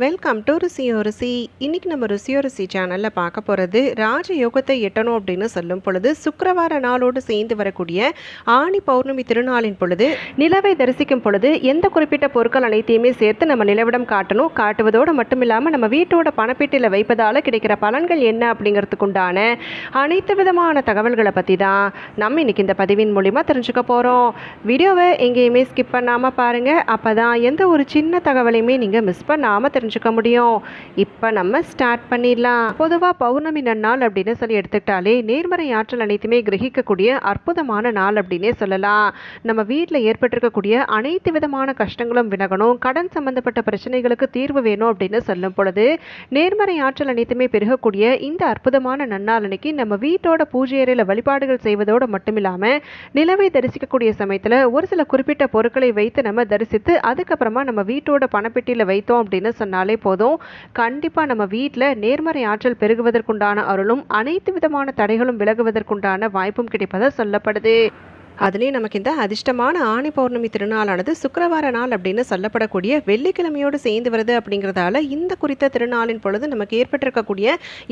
Welcome to ருசியோ ருசி இன்னைக்கு நம்ம ருசியோ ருசி சேனலில் பார்க்க போகிறது ராஜயோகத்தை எட்டணும் அப்படின்னு சொல்லும் பொழுது சுக்கரவார நாளோடு சேர்ந்து வரக்கூடிய ஆணி பௌர்ணமி திருநாளின் பொழுது நிலவை தரிசிக்கும் பொழுது எந்த குறிப்பிட்ட பொருட்கள் அனைத்தையுமே சேர்த்து நம்ம நிலவிடம் காட்டணும். காட்டுவதோடு மட்டும் இல்லாமல் நம்ம வீட்டோட பணப்பீட்டில் வைப்பதால் கிடைக்கிற பலன்கள் என்ன அப்படிங்கிறதுக்கு உண்டான அனைத்து விதமான தகவல்களை பற்றி தான் நம்ம இன்றைக்கி இந்த பதிவின் மூலிமா தெரிஞ்சுக்க போகிறோம் வீடியோவை எங்கேயுமே ஸ்கிப் பண்ணாமல் பாருங்கள் அப்போ தான் எந்த ஒரு சின்ன தகவலையுமே நீங்கள் மிஸ் பண்ணாமல் தெரிஞ்சுக்க முடியும். இப்போ நம்ம ஸ்டார்ட் பண்ணிடலாம். பொதுவாக பௌர்ணமி நன்னாள் அப்படின்னு சொல்லி எடுத்துக்கிட்டாலே நேர்மறை ஆற்றல் அனைத்துமே கிரகிக்கக்கூடிய அற்புதமான நாள் அப்படின்னே சொல்லலாம். நம்ம வீட்டில் ஏற்பட்டிருக்கக்கூடிய அனைத்து விதமான கஷ்டங்களும் விலகணும். கடன் சம்பந்தப்பட்ட பிரச்சனைகளுக்கு தீர்வு வேணும் அப்படின்னு சொல்லும் பொழுது நேர்மறை ஆற்றல் அனைத்துமே பெருகக்கூடிய இந்த அற்புதமான நன்னாள் அன்னைக்கு நம்ம வீட்டோட பூஜை அறையில் வழிபாடுகள் செய்வதோடு மட்டும் இல்லாமல் நிலவை தரிசிக்கக்கூடிய சமயத்தில் ஒரு சில குறிப்பிட்ட பொருட்களை வைத்து நம்ம தரிசித்து அதுக்கப்புறமா நம்ம வீட்டோட பணப்பெட்டியில் வைத்தோம் அப்படின்னு சொன்னாலே போதும். கண்டிப்பாக நம்ம வீட்டில் நேர்மறை ஆற்றல் பெருகுவதற்குண்டான அருளும் அனைத்து விதமான தடைகளும் விலகுவதற்குண்டான வாய்ப்பும் கிடைப்பதாக சொல்லப்படுது. அதுலேயும் நமக்கு இந்த அதிர்ஷ்டமான ஆணி பௌர்ணமி திருநாளானது சுக்கரவார நாள் அப்படின்னு சொல்லப்படக்கூடிய வெள்ளிக்கிழமையோடு சேர்ந்து வருது அப்படிங்கிறதால இந்த குறித்த திருநாளின் பொழுது நமக்கு ஏற்பட்டிருக்கக்கூடிய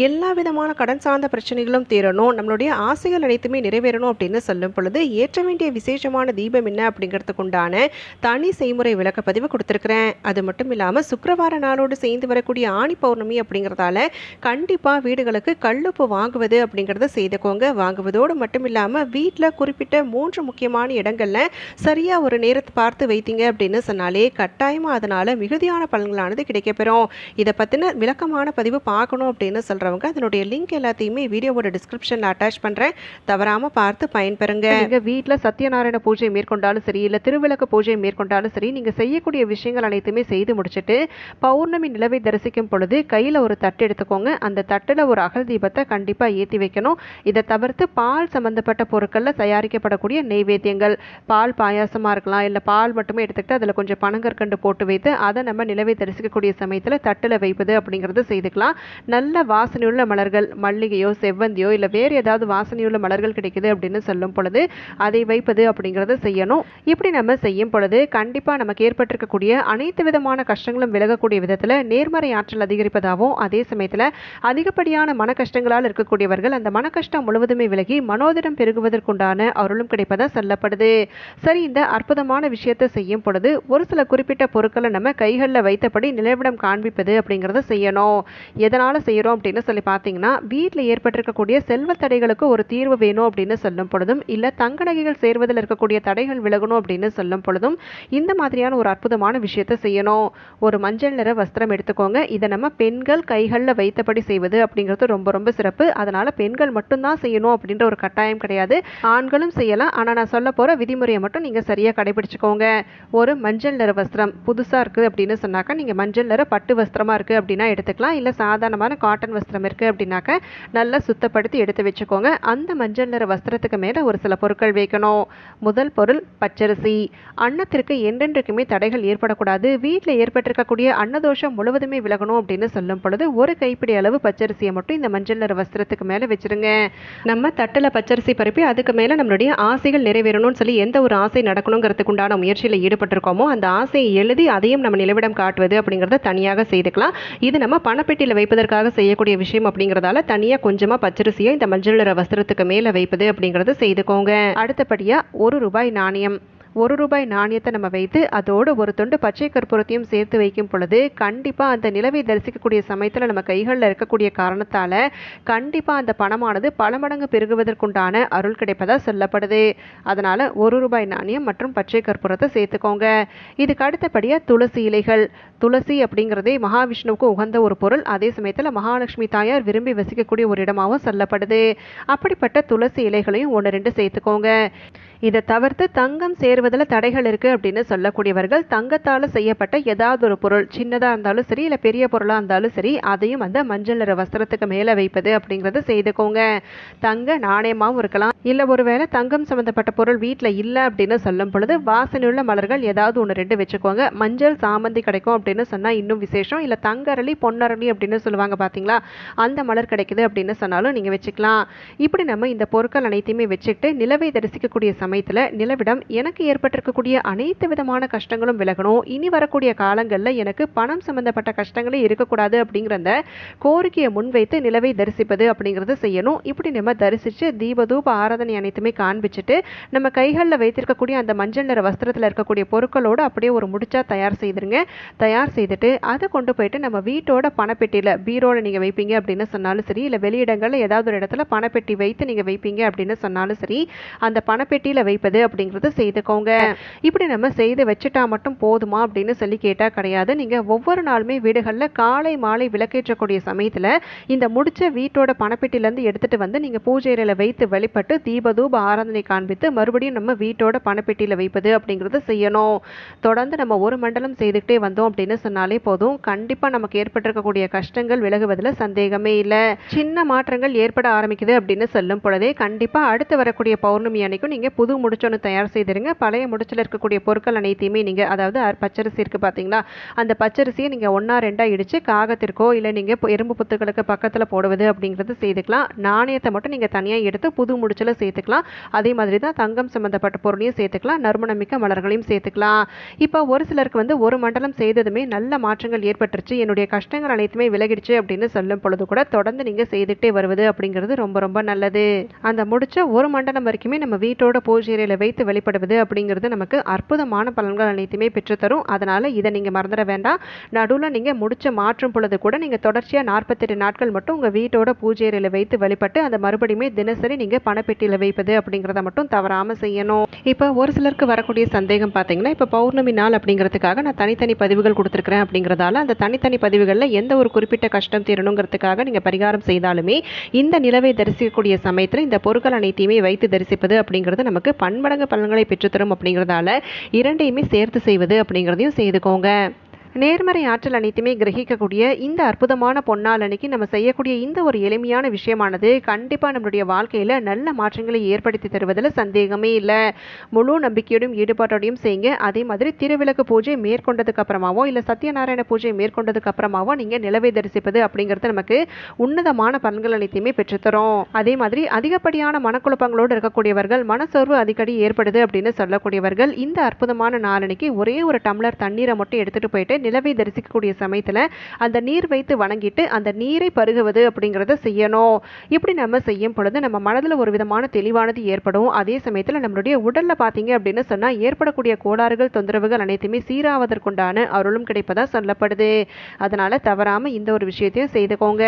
எல்லா விதமான கடன் சார்ந்த பிரச்சனைகளும் தீரணும். நம்மளுடைய ஆசைகள் அனைத்துமே நிறைவேறணும் அப்படின்னு சொல்லும் பொழுது ஏற்ற வேண்டிய விசேஷமான தீபம் என்ன அப்படிங்கிறதுக்கு உண்டான தனி செய்முறை விளக்கப்பதிவு கொடுத்துருக்குறேன். அது மட்டும் இல்லாமல் சுக்கரவார நாளோடு சேர்ந்து வரக்கூடிய ஆணி பௌர்ணமி அப்படிங்கிறதால கண்டிப்பாக வீடுகளுக்கு கல்லுப்பு வாங்குவது அப்படிங்கிறத செய்துக்கோங்க. வாங்குவதோடு மட்டும் இல்லாமல் வீட்டில் குறிப்பிட்ட மூன்று முக்கியமான இடங்களில் சரியாக ஒரு நேரத்தை பார்த்து வைத்தீங்க அப்படின்னு சொன்னாலே கட்டாயமாக அதனால் மிகுதியான பலன்களானது கிடைக்கப்பெறும். இதை பற்றின விளக்கமான பதிவு பார்க்கணும் அப்படின்னு சொல்கிறவங்க அதனுடைய லிங்க் எல்லாத்தையுமே வீடியோவோட டிஸ்கிரிப்ஷனில் அட்டாச் பண்ணுறேன் தவறாமல் பார்த்து பயன்பெறுங்க. நீங்கள் வீட்டில் சத்யநாராயண பூஜை மேற்கொண்டாலும் சரி இல்லை திருவிளக்கு பூஜை மேற்கொண்டாலும் சரி நீங்கள் செய்யக்கூடிய விஷயங்கள் அனைத்துமே செய்து முடிச்சுட்டு பௌர்ணமி நிலவை தரிசிக்கும் பொழுது கையில் ஒரு தட்டு எடுத்துக்கோங்க. அந்த தட்டில் ஒரு அகல் தீபத்தை கண்டிப்பாக ஏற்றி வைக்கணும். இதை தவிர்த்து பால் சம்மந்தப்பட்ட பொருட்களில் தயாரிக்கப்படக்கூடிய நெய்வேத்தியங்கள் பால் பாயாசமாக இருக்கலாம் இல்லை பால் மட்டுமே எடுத்துக்கிட்டு அதில் கொஞ்சம் பனங்கற்கண்டு போட்டு வைத்து அதை நம்ம நிலவை தரிசிக்கக்கூடிய சமயத்தில் தட்டில் வைப்பது அப்படிங்கிறது செய்துக்கலாம். நல்ல வாசனையுள்ள மலர்கள் மல்லிகையோ செவ்வந்தியோ இல்லை வேறு ஏதாவது வாசனையுள்ள மலர்கள் கிடைக்குது அப்படின்னு சொல்லும் பொழுது அதை வைப்பது அப்படிங்கிறத செய்யணும். இப்படி நம்ம செய்யும் பொழுது கண்டிப்பாக நமக்கு ஏற்பட்டிருக்கக்கூடிய அனைத்து விதமான கஷ்டங்களும் விலகக்கூடிய விதத்தில் நேர்மறை ஆற்றல் அதிகரிப்பதாகவும் அதே சமயத்தில் அதிகப்படியான மன கஷ்டங்களால் இருக்கக்கூடியவர்கள் அந்த மன கஷ்டம் முழுவதுமே விலகி மனோதிடம் பெருகுவதற்குண்டான அருளும் கிடைக்கும் சொல்லப்படுது. சரி இந்த அற்புதமான விஷயத்தை செய்யும் பொழுது ஒரு சில குறிப்பிட்ட பொருட்களை நம்ம கைகளில் வைத்தபடி நிலவிடம் காண்பிப்பது அப்படிங்கிறத செய்யணும். எதனால் செய்கிறோம் அப்படின்னு சொல்லி பார்த்தீங்கன்னா வீட்டில் ஏற்பட்டிருக்கக்கூடிய செல்வ தடைகளுக்கு ஒரு தீர்வு வேணும் அப்படின்னு சொல்லும் பொழுதும் இல்லை தங்க நகைகள் சேர்வதில் இருக்கக்கூடிய தடைகள் விலகணும் அப்படின்னு சொல்லும் பொழுதும் இந்த மாதிரியான ஒரு அற்புதமான விஷயத்தை செய்யணும். ஒரு மஞ்சள் நிற வஸ்திரம் எடுத்துக்கோங்க. இதை நம்ம பெண்கள் கைகளில் வைத்தபடி செய்வது அப்படிங்கிறது ரொம்ப ரொம்ப சிறப்பு. அதனால் பெண்கள் மட்டும்தான் செய்யணும் அப்படின்ற ஒரு கட்டாயம் கிடையாது. ஆண்களும் செய்யலாம். ஆனால் நான் சொல்ல போகிற விதிமுறையை மட்டும் நீங்கள் சரியாக கடைபிடிச்சிக்கோங்க. ஒரு மஞ்சள் நிற வஸ்திரம் புதுசாக இருக்குது அப்படின்னு சொன்னாக்கா நீங்கள் மஞ்சள் நிற பட்டு வஸ்திரமாக இருக்குது அப்படின்னா எடுத்துக்கலாம். இல்லை சாதாரணமான காட்டன் வஸ்திரம் இருக்குது அப்படின்னாக்கா நல்லா சுத்தப்படுத்தி எடுத்து வச்சுக்கோங்க. அந்த மஞ்சள் நிற வஸ்திரத்துக்கு மேலே ஒரு சில பொருட்கள் வைக்கணும். முதல் பொருள் பச்சரிசி. அன்னத்திற்கு என்றென்றைக்குமே தடைகள் ஏற்படக்கூடாது. வீட்டில் ஏற்பட்டிருக்கக்கூடிய அன்னதோஷம் முழுவதுமே விலகணும் அப்படின்னு சொல்லும் பொழுது ஒரு கைப்பிடி அளவு பச்சரிசியை மட்டும் இந்த மஞ்சள் நிற வஸ்திரத்துக்கு மேலே வச்சிருங்க. நம்ம தட்டில் பச்சரிசி பரப்பி அதுக்கு மேலே நம்மளுடைய ஆசை ஆசைகள் நிறைவேறணும்னு சொல்லி எந்த ஒரு ஆசை நடக்கணுங்கிறதுக்குண்டான முயற்சியில் ஈடுபட்டிருக்கோமோ அந்த ஆசையை எழுதி அதையும் நம்ம நிலவிடம் காட்டுவது அப்படிங்கிறத தனியாக செய்துக்கலாம். இது நம்ம பணப்பெட்டியில் வைப்பதற்காக செய்யக்கூடிய விஷயம் அப்படிங்கிறதால தனியாக கொஞ்சமாக பச்சரிசியை இந்த மஞ்சள் நிற வஸ்திரத்துக்கு மேலே வைப்பது அப்படிங்கிறத செய்துக்கோங்க. அடுத்தபடியாக ஒரு ரூபாய் நாணயம். ஒரு ரூபாய் நாணயத்தை நம்ம வைத்து அதோடு ஒரு தொண்டு பச்சை கற்பூரத்தையும் சேர்த்து வைக்கும் பொழுது கண்டிப்பாக அந்த நிலவை தரிசிக்கக்கூடிய சமயத்தில் நம்ம கைகளில் இருக்கக்கூடிய காரணத்தால் கண்டிப்பாக அந்த பணமானது பல மடங்கு பெருகுவதற்குண்டான அருள் கிடைப்பதாக சொல்லப்படுது. அதனால் ஒரு ரூபாய் நாணயம் மற்றும் பச்சை கற்பூரத்தை சேர்த்துக்கோங்க. இதுக்கு அடுத்தபடியாக துளசி இலைகள். துளசி அப்படிங்கிறதே மகாவிஷ்ணுவுக்கு உகந்த ஒரு பொருள். அதே சமயத்தில் மகாலட்சுமி தாயார் விரும்பி வசிக்கக்கூடிய ஒரு இடமாகவும் சொல்லப்படுது. அப்படிப்பட்ட துளசி இலைகளையும் ஒன்று ரெண்டு சேர்த்துக்கோங்க. இதை தவிர்த்து தங்கம் சேருவதில் தடைகள் இருக்குது அப்படின்னு சொல்லக்கூடியவர்கள் தங்கத்தால் செய்யப்பட்ட ஏதாவது ஒரு பொருள் சின்னதாக இருந்தாலும் சரி இல்லை பெரிய பொருளாக இருந்தாலும் சரி அதையும் அந்த மஞ்சள் நிற வஸ்திரத்துக்கு மேலே வைப்பது அப்படிங்கிறத செய்துக்கோங்க. தங்க நாணயமாகவும் இருக்கலாம். இல்லை ஒருவேளை தங்கம் சம்மந்தப்பட்ட பொருள் வீட்டில் இல்லை அப்படின்னு சொல்லும் பொழுது வாசனையுள்ள மலர்கள் ஏதாவது ஒன்று ரெண்டு வச்சுக்கோங்க. மஞ்சள் சாமந்தி கிடைக்கும் அப்படின்னு சொன்னால் இன்னும் விசேஷம். இல்லை தங்கரளி பொன்னரளி அப்படின்னு சொல்லுவாங்க பார்த்தீங்களா அந்த மலர் கிடைக்குது அப்படின்னு சொன்னாலும் நீங்கள் வச்சுக்கலாம். இப்படி நம்ம இந்த பொருட்கள் அனைத்தையுமே வச்சுக்கிட்டு நிலவை தரிசிக்கக்கூடிய சமயத்தில் நிலவிடம் எனக்கு ஏற்பட்டிருக்கக்கூடிய அனைத்து விதமான கஷ்டங்களும் விலகணும். இனி வரக்கூடிய காலங்களில் எனக்கு பணம் சம்பந்தப்பட்ட கஷ்டங்களே இருக்கக்கூடாது அப்படிங்கிற அந்த கோரிக்கையை முன்வைத்து நிலவை தரிசிப்பது அப்படிங்கிறது செய்யணும். இப்படி நம்ம தரிசித்து தீபதூப ஆராதனை அனைத்துமே காண்பிச்சுட்டு நம்ம கைகளில் வைத்திருக்கக்கூடிய அந்த மஞ்சள் நிற வஸ்திரத்தில் இருக்கக்கூடிய பொருட்களோடு அப்படியே ஒரு முடிச்சா தயார் செய்திருங்க. தயார் செய்துட்டு அதை கொண்டு போயிட்டு நம்ம வீட்டோட பணப்பெட்டியில் பீரோவில் நீங்கள் வைப்பீங்க அப்படின்னு சொன்னாலும் சரி இல்லை வெளியிடங்களில் ஏதாவது ஒரு இடத்துல பணப்பெட்டி வைத்து நீங்கள் வைப்பீங்க அப்படின்னு சொன்னாலும் சரி அந்த பணப்பெட்டியில் வைப்பது அப்படிங்கிறது செய்துக்கோங்க. இப்படி நம்ம செய்து வச்சுட்டா மட்டும் போதுமா அப்படின்னு சொல்லி கேட்டால் கிடையாது. நீங்கள் ஒவ்வொரு நாளுமே வீடுகளில் காலை மாலை விளக்கேற்றக்கூடிய சமயத்தில் இந்த முடிச்ச வீட்டோட பணப்பெட்டியிலேருந்து எடுத்துகிட்டு வந்து நீங்கள் பூஜையில் வைத்து வழிபட்டு தீபதூப ஆராதனை காண்பித்து மறுபடியும் நம்ம வீட்டோட பணப்பெட்டியில் வைப்பது அப்படிங்கிறத செய்யணும். தொடர்ந்து நம்ம ஒரு மண்டலம் செய்துக்கிட்டே வந்தோம் அப்படின்னு சொன்னாலே போதும். கண்டிப்பாக நமக்கு ஏற்பட்டிருக்கக்கூடிய கஷ்டங்கள் விலகுவதில் சந்தேகமே இல்லை. சின்ன மாற்றங்கள் ஏற்பட ஆரம்பிக்குது அப்படின்னு சொல்லும் பொழுதே கண்டிப்பாக அடுத்து வரக்கூடிய பௌர்ணமி அன்னைக்கும் நீங்கள் புது புது முடிச்சொன்று தயார் செய்திருங்க. பழைய முடிச்சில் இருக்கக்கூடிய பொருட்கள் அனைத்தையுமே நீங்கள் அதாவது பச்சரிசி இருக்குது பார்த்தீங்களா அந்த பச்சரிசியை நீங்கள் ஒன்றா ரெண்டாக இடித்து காகத்திற்கோ இல்லை நீங்கள் எறும்பு புத்துக்களுக்கு பக்கத்தில் போடுவது அப்படிங்கிறது செய்துக்கலாம். நாணயத்தை மட்டும் நீங்கள் தனியாக எடுத்து புது முடிச்சில் சேர்த்துக்கலாம். அதே மாதிரி தான் தங்கம் சம்மந்தப்பட்ட பொருளையும் சேர்த்துக்கலாம். நறுமணமிக்க மலர்களையும் சேர்த்துக்கலாம். இப்போ ஒரு சிலருக்கு வந்து ஒரு மண்டலம் செய்ததுமே நல்ல மாற்றங்கள் ஏற்பட்டுருச்சு. என்னுடைய கஷ்டங்கள் அனைத்துமே விலகிடுச்சு அப்படின்னு சொல்லும் பொழுது கூட தொடர்ந்து நீங்கள் செய்துக்கிட்டே வருவது அப்படிங்கிறது ரொம்ப ரொம்ப நல்லது. அந்த முடிச்ச ஒரு மண்டலம் வரைக்குமே நம்ம வீட்டோட பூஜையில் வைத்து வெளிப்படுவது அப்படிங்கிறது நமக்கு அற்புதமான பலன்கள் அனைத்துமே பெற்றுத்தரும். அதனால் இதை நீங்கள் மறந்துட வேண்டாம். நடுவில் நீங்கள் முடிச்ச மாற்றும் பொழுது கூட நீங்கள் தொடர்ச்சியாக நாற்பத்தெட்டு நாட்கள் மட்டும் உங்கள் வீட்டோட பூஜையில் வைத்து வழிபட்டு அதை மறுபடியுமே தினசரி நீங்கள் பணப்பெட்டியில் வைப்பது அப்படிங்கிறத மட்டும் தவறாமல் செய்யணும். இப்போ ஒரு சிலருக்கு வரக்கூடிய சந்தேகம் பார்த்தீங்கன்னா இப்போ பௌர்ணமி நாள் அப்படிங்கிறதுக்காக நான் தனித்தனி பதிவுகள் கொடுத்துருக்குறேன் அப்படிங்கிறதால அந்த தனித்தனி பதிவுகளில் எந்த ஒரு குறிப்பிட்ட கஷ்டம் தீரணுங்கிறதுக்காக நீங்கள் பரிகாரம் செய்தாலுமே இந்த நிலவை தரிசிக்கக்கூடிய சமயத்தில் இந்த பொருட்கள் அனைத்தையுமே வைத்து தரிசிப்பது அப்படிங்கிறது நமக்கு பன்மடங்கு பலன்களை பெற்றுத்தரும் அப்படிங்கிறதால இரண்டையுமே சேர்த்து செய்வது அப்படிங்கிறதையும் செய்துக்கோங்க. நேர்மறை ஆற்றல் அனைத்துமே கிரகிக்கக்கூடிய இந்த அற்புதமான பொன்னாள் அன்னைக்கு நம்ம செய்யக்கூடிய இந்த ஒரு எளிமையான விஷயமானது கண்டிப்பாக நம்மளுடைய வாழ்க்கையில் நல்ல மாற்றங்களை ஏற்படுத்தி தருவதில் சந்தேகமே இல்லை. முழு நம்பிக்கையோடும் ஈடுபாட்டோடையும் செய்யுங்க. அதே மாதிரி திருவிளக்கு பூஜை மேற்கொண்டதுக்கு அப்புறமாவோ இல்லை சத்யநாராயண பூஜை மேற்கொண்டதுக்கு அப்புறமாவோ நீங்கள் நிலவை தரிசிப்பது அப்படிங்கிறது நமக்கு உன்னதமான பலன்கள் அனைத்தையுமே பெற்றுத்தரும். அதே மாதிரி அதிகப்படியான மனக்குழப்பங்களோடு இருக்கக்கூடியவர்கள் மனசோர்வு அடிக்கடி ஏற்படுது அப்படின்னு சொல்லக்கூடியவர்கள் இந்த அற்புதமான நாளன்னைக்கு ஒரே ஒரு டம்ளர் தண்ணீரை மட்டும் எடுத்துட்டு போயிட்டு நிலவை தரிசிக்கக்கூடிய சமயத்தில் அந்த நீர் வைத்து வணங்கிட்டு அந்த நீரை பருகுவது அப்படிங்கிறத செய்யணும். இப்படி நம்ம செய்யும் பொழுது நம்ம மனதில் ஒரு விதமான தெளிவானது ஏற்படும். அதே சமயத்தில் நம்மளுடைய உடலில் பார்த்தீங்க அப்படின்னு சொன்னால் ஏற்படக்கூடிய கோளாறுகள் தொந்தரவுகள் அனைத்துமே சீராவதற்குண்டான அருளும் கிடைப்பதா சொல்லப்படுது. அதனால் தவறாமல் இந்த ஒரு விஷயத்தையும் செய்துக்கோங்க.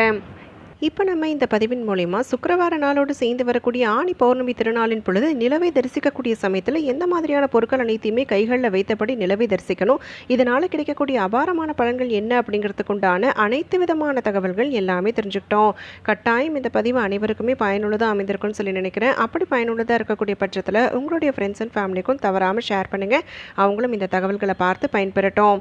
இப்போ நம்ம இந்த பதிவின் மூலயமா சுக்கரவார நாளோடு சேர்ந்து வரக்கூடிய ஆணி பௌர்ணமி திருநாளின் பொழுது நிலவை தரிசிக்கக்கூடிய சமயத்தில் எந்த மாதிரியான பொருட்கள் அனைத்தையுமே கைகளில் வைத்தபடி நிலவை தரிசிக்கணும்? இதனால் கிடைக்கக்கூடிய அபாரமான பலன்கள் என்ன அப்படிங்கிறதுக்குண்டான அனைத்து விதமான தகவல்கள் எல்லாமே தெரிஞ்சுக்கிட்டோம். கட்டாயம் இந்த பதிவு அனைவருக்குமே பயனுள்ளதாக அமைந்திருக்கும்னு சொல்லி நினைக்கிறேன். அப்படி பயனுள்ளதாக இருக்கக்கூடிய பட்சத்தில் உங்களுடைய ஃப்ரெண்ட்ஸ் அண்ட் ஃபேமிலிக்கும் தவறாமல் ஷேர் பண்ணுங்கள் அவங்களும் இந்த தகவல்களை பார்த்து பயன்பெறட்டும்.